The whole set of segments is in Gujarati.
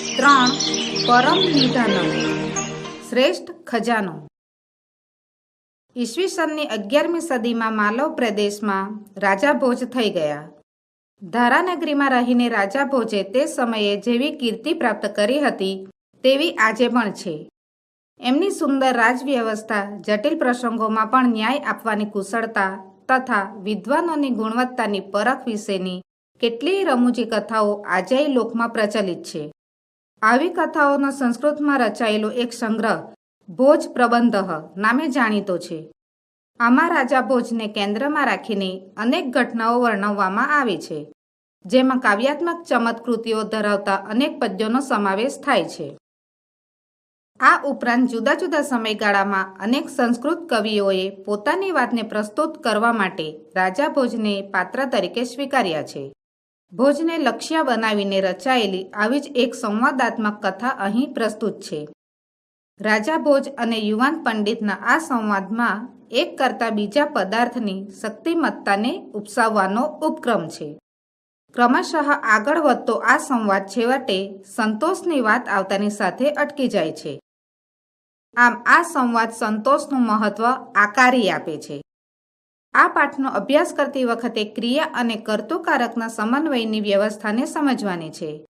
ત્રણ પરમ નિધાનમ શ્રેષ્ઠ ખજાનો. ઈસવીસનની અગિયારમી સદીમાં માલવ પ્રદેશમાં રાજા ભોજ થઈ ગયા. ધારાનગરીમાં રહીને રાજા ભોજે તે સમયે જેવી કીર્તિ પ્રાપ્ત કરી હતી, તેવી આજે પણ છે. એમની સુંદર રાજવ્યવસ્થા, જટિલ પ્રસંગોમાં પણ ન્યાય આપવાની કુશળતા તથા વિદ્વાનોની ગુણવત્તાની પરખ વિશેની કેટલીય રમૂજી કથાઓ આજેય લોકમાં પ્રચલિત છે. આવી કથાઓનો સંસ્કૃતમાં રચાયેલો એક સંગ્રહ, ભોજ પ્રબંધ, નામે જાણીતો છે. આમાં રાજા ભોજને કેન્દ્રમાં રાખીને અનેક ઘટનાઓ વર્ણવવામાં આવે છે, જેમાં કાવ્યાત્મક ચમત્કૃતિઓ ધરાવતા અનેક પદ્યોનો સમાવેશ થાય છે. આ ઉપરાંત જુદા જુદા સમયગાળામાં અનેક સંસ્કૃત કવિઓએ પોતાની વાતને પ્રસ્તુત કરવા માટે રાજા ભોજને પાત્ર તરીકે સ્વીકાર્યા છે. ભોજને લક્ષ્ય બનાવીને રચાયેલી આવી જ એક સંવાદાત્મક કથા અહીં પ્રસ્તુત છે. રાજા ભોજ અને યુવાન પંડિતના આ સંવાદમાં એક કરતા બીજા પદાર્થની શક્તિમત્તાને ઉપસાવવાનો ઉપક્રમ છે. ક્રમશઃ આગળ વધતો આ સંવાદ છેવટે સંતોષની વાત આવતાની સાથે અટકી જાય છે. આમ આ સંવાદ સંતોષનું મહત્વ આકારી આપે છે. આ પાઠનો અભ્યાસ કરતી વખતે ક્રિયા અને કર્તુકારકના સમન્વયની વ્યવસ્થાને સમજવાની છે.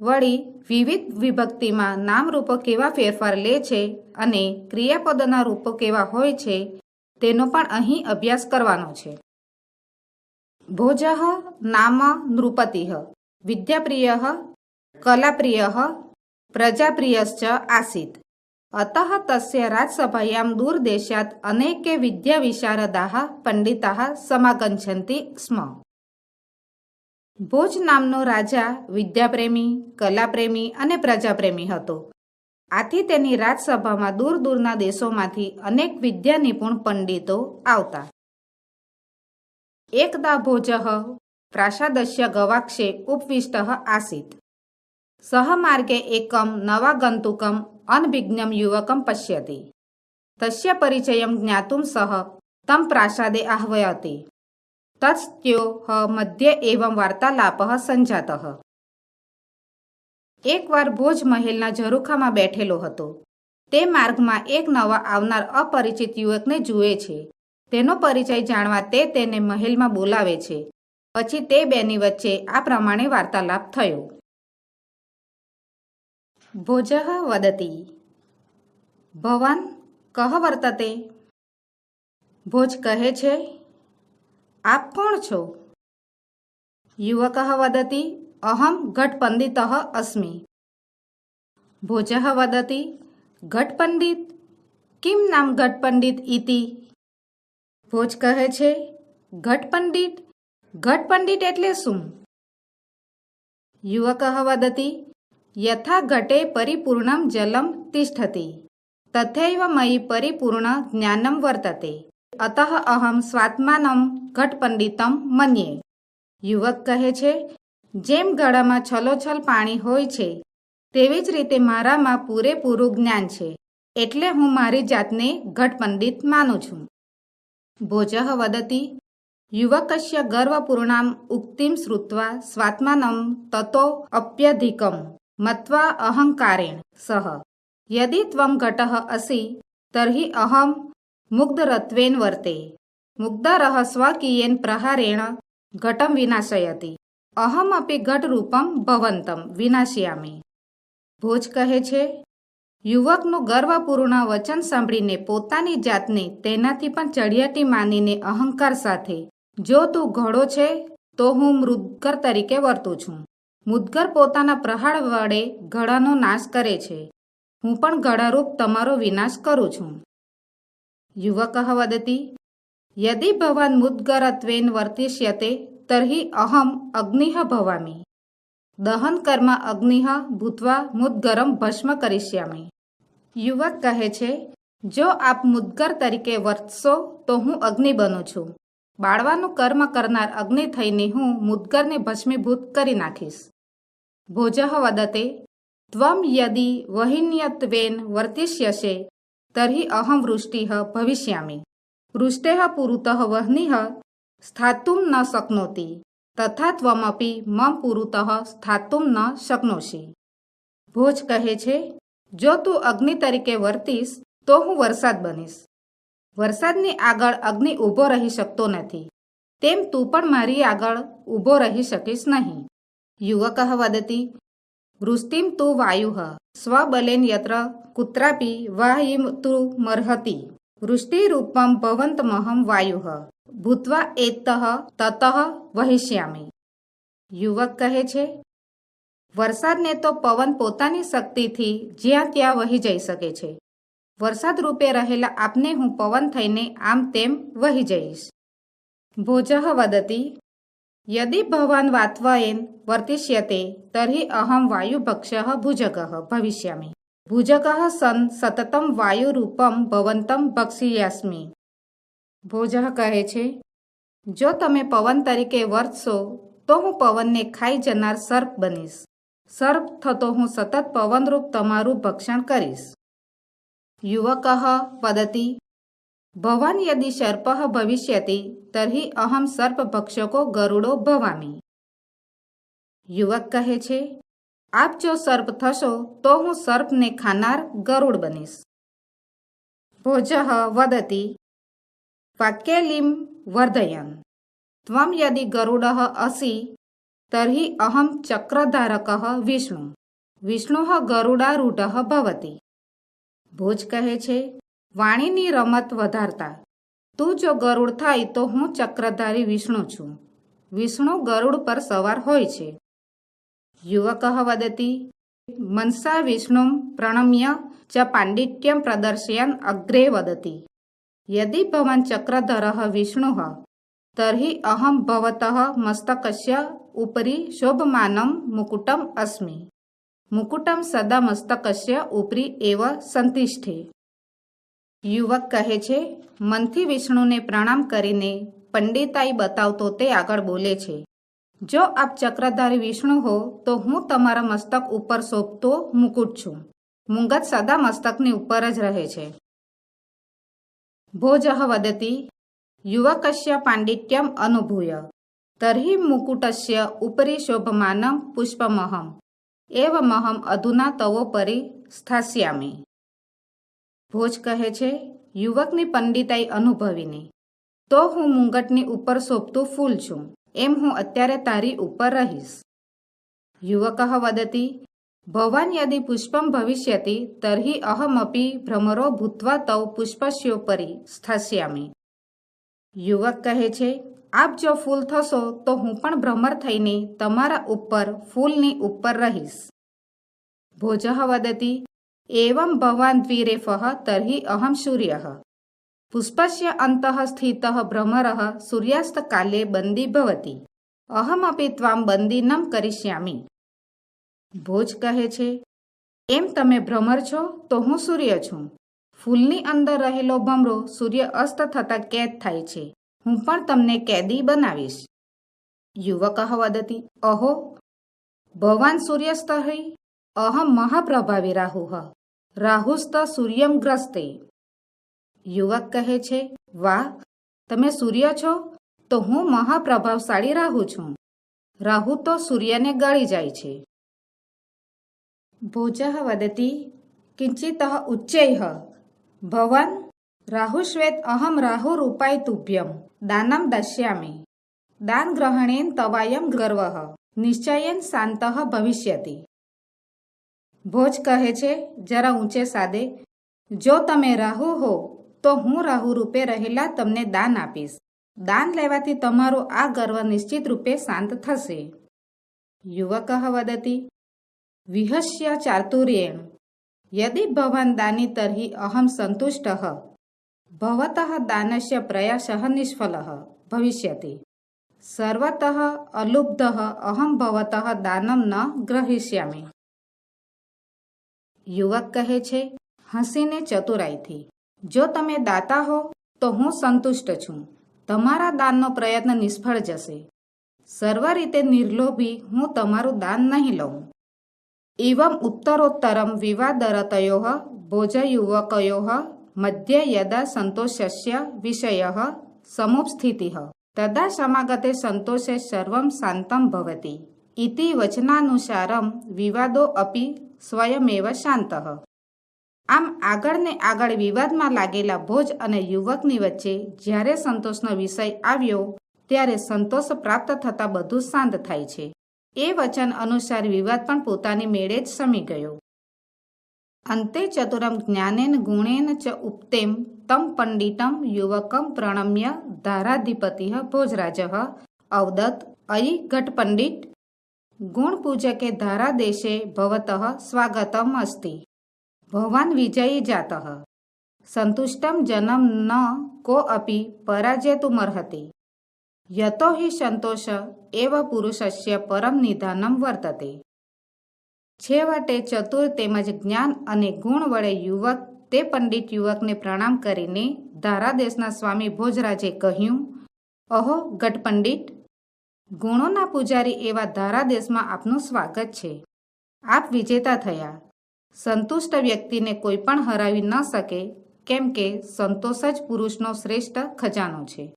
વળી, વિવિધ વિભક્તિમાં નામરૂપો કેવા ફેરફાર લે છે અને ક્રિયાપદોના રૂપો કેવા હોય છે, તેનો પણ અહીં અભ્યાસ કરવાનો છે. ભોજ નામ નૃપતિ, વિદ્યાપ્રિય કલાપ્રિય, પ્રજાપ્રિયશ્ચ આસીત. અતઃ તસ્ય રાજસભાયામ दूरदेशात् અનેકે विद्याविशारदाः पण्डिताः समागच्छन्ति સ્મ ભોજ નામનો રાજા વિદ્યાપ્રેમી કલાપ્રેમી અને પ્રજાપ્રેમી હતો આથી તેની રાજસભામાં દૂર દૂરના દેશોમાંથી અનેક વિદ્યા નિપુણ પંડિતો આવતા। એકદા ભોજ પ્રાસાદસ્ય ગવાક્ષે ઉપવિષ્ટ આસીત। સહમાર્ગે એકમ નવાગંતુકમ અનભિજ્ઞમ યુવકમ પશ્યતિ. તસ્ય પરિચયમ જ્ઞાતુમ સહ તમ પ્રાસાદે આહ્વયતિ. તત્સ્ત્યો મધ્ય એવં વાર્તાલાપ સંજાત. એકવાર ભોજ મહેલના ઝરૂખામાં બેઠેલો હતો. તે માર્ગમાં એક નવા આવનાર અપરિચિત યુવકને જુએ છે. તેનો પરિચય જાણવા તે તેને મહેલમાં બોલાવે છે. પછી તે બેની વચ્ચે આ પ્રમાણે વાર્તાલાપ થયો. ભોજ વદતી ભવાન કહ વર્તતે ભોજ કહે છે આપ કોણ છો યુવક વદતી અહમ ઘટપંડિત અસ્મિ ભોજ વદતી ઘટપંડિત કિમ નામ ઘટપંડિત ઇતિ ભોજ કહે છે ઘટપંડિત ઘટપંડિત એટલે શું યુવક વદતી યથા ઘટે પરિપૂર્ણમ જલમ તિષ્ઠતિ. તથૈવ મયી પરિપૂર્ણ જ્ઞાનમ વર્તતે. અતઃ અહમ સ્વાત્માનમ ઘટપંડિતમ મન્યે. યુવક કહે છે, જેમ ગળામાં છલોછલ પાણી હોય છે, તેવી જ રીતે મારામાં પૂરેપૂરું જ્ઞાન છે, એટલે હું મારી જાતને ઘટપંડિત માનું છું. ભોજ વદતી, યુવકસ્ય ગર્વપૂર્ણામ ઉક્તિમ શ્રુત્વા સ્વાત્માનમ તતો મત્વા અહંકારેણ સહ યદિ ત્વમ ઘટઃ અસि તર્હિ અહમ મુગ્ધરત્વેન વર્તે મુગ્ધરઃ સ્વકીયેન પ્રહારેણ ઘટમ વિનાશયતિ અહમપી ઘટરૂપમ ભવંતમ વિનાશયામી ભોજ કહે છે યુવકનું ગર્વપૂર્ણ વચન સાંભળીને પોતાની જાતને તેનાથી પણ ચડિયાતી માનીને અહંકાર સાથે જો તું ઘોડો છે તો હું મૃદગર તરીકે વર્તું છું મુદગર પોતાના પ્રહાર વડે ઘડાનો નાશ કરે છે. હું પણ ઘડારૂપ તમારો વિનાશ કરું છું. યુવક વદતી યદિ ભવાન મુદ્ગરત્વેન વર્તિષ્યતે તર્હિ અહમ અગ્નિહ ભવામી. દહન કર્મ અગ્નિહ ભૂતવા મુદ્ગરમ ભસ્મ કરિષ્યામી યુવક કહે છે, જો આપ મુદ્ગર તરીકે વર્તશો તો હું અગ્નિ બનું છું. બાળવાનું કર્મ કરનાર અગ્નિ થઈને હું મુદ્ગરને ભસ્મીભૂત કરી નાખીશ. ભોજ વદતે ત્વમ यदि વહિન્યત્વેન વર્તિષ્યસે तर्हि અહમ વૃષ્ટિ भविष्यामि। વૃષ્ટે પુરુત વહ્નિ સ્થાતુમ ન शक्नोति તથા ત્વમપી મમ પુરુત સ્થાતુમ ન શક્નોશી ભોજ કહે છે જો તું અગ્નિ તરીકે વર્તીશ તો હું વરસાદ બનીશ વરસાદની આગળ અગ્નિ ઊભો રહી શકતો નથી તેમ તું પણ મારી આગળ ઊભો રહી શકીશ નહીં વૃષ્ટિમ તું વાયુ સ્વબલેન યત્ર કુત્રાપી વાહિમ તું મર્હતિ વૃષ્ટિરૂપમ ભવંતમહમ વાયુ ભૂત્વા એતઃ તતઃ વહિષ્યામી યુવક કહે છે વરસાદને તો પવન પોતાની શક્તિથી જ્યાં ત્યાં વહી જઈ શકે છે। વરસાદ રૂપે રહેલા આપને હું પવન થઈને આમ તેમ વહી જઈશ. ભોજ વદતી યદિ ભવાન વાત્વયેન વર્તિષ્યતે તર્હિ અહમ વાયુભક્ષ્ય ભુજગ ભવિષ્યામિ ભુજગ સન સતતમ વાયુરૂપમ ભવંતમ ભક્ષિયાસ્મિ ભોજ કહે છે જો તમે પવન તરીકે વર્તશો તો હું પવનને ખાઈ જનાર સર્પ બનીશ સર્પ થતો હું સતત પવનરૂપ તમારું ભક્ષણ કરીશ યુવક વદતી ભવાન યદિ સર્પ ભવિષ્યતિ, તર્હિ અહમ સર્પભક્ષકો ગરુડો ભવામી. યુવક કહે છે, આપ જો સર્પ થશો, તો હું સર્પને ખાનાર ગરુડ બનીશ. ભોજ વદતી, વાક્યલિમ વર્ધયન ત્વમ યદિ ગરુડ અસી, તર્હિ અહમ ચક્રધારક વિષ્ણુ. વિષ્ણુ ગરુડારૂઢ ભવતી. ભોજ કહે છે વાણીની રમત વધારતા. તું જો ગરુડ થાય તો હું ચક્રધારી વિષ્ણુ છું. વિષ્ણુ ગરુડ પર સવાર હોય છે. યુવક વદતી મનસા વિષ્ણુ પ્રણમ્ય ચ પાંડિત્યમ પ્રદર્શયન અગ્રે વદતી. યદિ ભવન ચક્રધર વિષ્ણુ. તર્હિ અહમ ભવત મસ્તકસ્ય ઉપરી શોભમાનમ મુકુટમ અસ્મિ. મુકુટમ સદા મસ્તકસ્ય ઉપરી એવ સંતિષ્ઠે. યુવક કહે છે, મનથી વિષ્ણુને પ્રણામ કરીને પંડિતાઈ બતાવતો તે આગળ બોલે છે. જો આપ ચક્રધારી વિષ્ણુ હો, તો હું તમારા મસ્તક ઉપર શોભતો મુકુટ છું. મુંગત સદા મસ્તકની ઉપર જ રહે છે. ભોજ વદતી યુવકસ્ય પાંડિત્યમ અનુભૂય. તર્હિ મુકુટસ્ય ઉપરી શોભમાનમ પુષ્પમહમ એવમહમ અધુના તવોપરી સ્થાસ્યામી. ભોજ કહે છે, યુવકની પંડિતાઈ અનુભવીને. તો હું મુંગટની ઉપર શોભતું ફૂલ છું, એમ હું અત્યારે તારી ઉપર રહીશ. યુવક વદતી ભવાન યદિ પુષ્પમ ભવિષ્યતિ, તર્હિ અહમપી ભ્રમરો ભૂત્વા તૌ પુષ્પસ્યોપરી સ્થાસ્યામી. યુવક કહે છે, આપ જો ફૂલ થશો, તો હું પણ ભ્રમર થઈને તમારા ઉપર, ફૂલની ઉપર રહીશ. ભોજ વદતી એવં भवान् द्विरेफः, तर्हि अहं सूर्यः। पुष्पस्य अन्तः स्थितः भ्रमरः सूर्यास्तकाले बन्दी भवति। ત્વામ બંદી નમ કરીશ્યામી ભોજ કહે છે એમ તમે ભ્રમર છો તો હું સૂર્ય છું ફૂલની અંદર રહેલો ભમરો સૂર્ય અસ્ત થતાં કેદ થાય છે હું પણ તમને કેદી બનાવીશ યુવક વદતી અહો ભવાન સૂર્યસ્ત અહમ મહાપ્રભાવી રાહુ રાહુસ્ત સૂર્યમ ગ્રસ્તે. યુવક કહે છે, વાહ, તમે સૂર્ય છો? તો હું મહાપ્રભાવશાળી રાહુ છું. રાહુ તો સૂર્યને ગળી જાય છે. ભોજ વદતી, કિંચિત ઉચ્ચૈઃ. ભવન, રાહુશ્વેત અહમ રાહુ રૂપાય તુભ્યમ, દાનમ દશ્યામિ. દાન ગ્રહણેન તવાયમ ગર્વ, નિશ્ચયન શાંત ભવિષ્યતિ. ભોજ કહે છે, જરા ઊંચે સાદે. જો તમે રાહુ હો, તો હું રાહુ રૂપે રહેલા તમને દાન આપીશ. દાન લેવાથી તમારો આ ગર્વ નિશ્ચિત રૂપે શાંત થશે. યુવક વદતી વિહસ્ય ચાતુર્યેણ. યદિ ભવાન દાની તર્હિ અહમ સંતુષ્ટ. ભવત દાનસ્ય પ્રયાસ નિષ્ફલ. ભવિષ્યતિ, સર્વત અલુબ્ધ અહમ ભવત દાનમ ન ગ્રહિષ્યામિ. યુવક કહે છે, હસીને ચતુરાઈથી. જો તમે દાતા હો, તો હું સંતુષ્ટ છું. તમારા દાનનો પ્રયત્ન નિષ્ફળ જશે. સર્વ રીતે નિર્લોભી હું તમારું દાન નહીં લઉં. એવમ ઉત્તરોત્તરમ વિવાદરતયો ભોજયુવકયો મધ્ય યદા સંતોષસ્ય વિષય સમુપસ્થિતિ. તદા સમાગતે સંતોષે સર્વમ શાંતમ ભવતી. ઇતિ વચનાનુસારમ વિવાદો અપી સ્વયમેવ શાંત. આમ આગળ ને આગળ વિવાદમાં લાગેલા ભોજ અને યુવકની વચ્ચે જ્યારે સંતોષનો વિષય આવ્યો, ત્યારે સંતોષ પ્રાપ્ત થતાં બધું શાંત થાય છે. એ વચન અનુસાર વિવાદ પણ પોતાની મેળે જ શમી ગયો. અંતે ચતુરમ જ્ઞાનેન ગુણેન ચ ઉપતેમ તમ પંડિતમ યુવકમ પ્રણમ્ય ધારાધિપતિ ભોજરાજ. અવદત અયી ઘટ પંડિત ગુણ પૂજકે ધારાદેશે ભવત સ્વાગતમ અસ્તિ ભવાન વિજયી જાત. સંતુષ્ટમ જનમ ન કો અપી પરાજેતુમર્હતિ યતો હિ સંતોષ એવ પુરુષસ્ય પરમ નિધાનમ વર્તતે. છેવટે ચતુર તેમજ જ્ઞાન અને ગુણ વડે યુવક તે પંડિત યુવકને પ્રણામ કરીને ધારાદેશના સ્વામી ભોજરાજે કહ્યું, અહો ગટપંડિત ગુણોના પૂજારી એવા ધારાદેશમાં આપનું સ્વાગત છે. આપ વિજેતા થયા. સંતુષ્ટ વ્યક્તિને કોઈ પણ હરાવી ન શકે, કેમ કે સંતોષ જ પુરુષનો શ્રેષ્ઠ ખજાનો છે.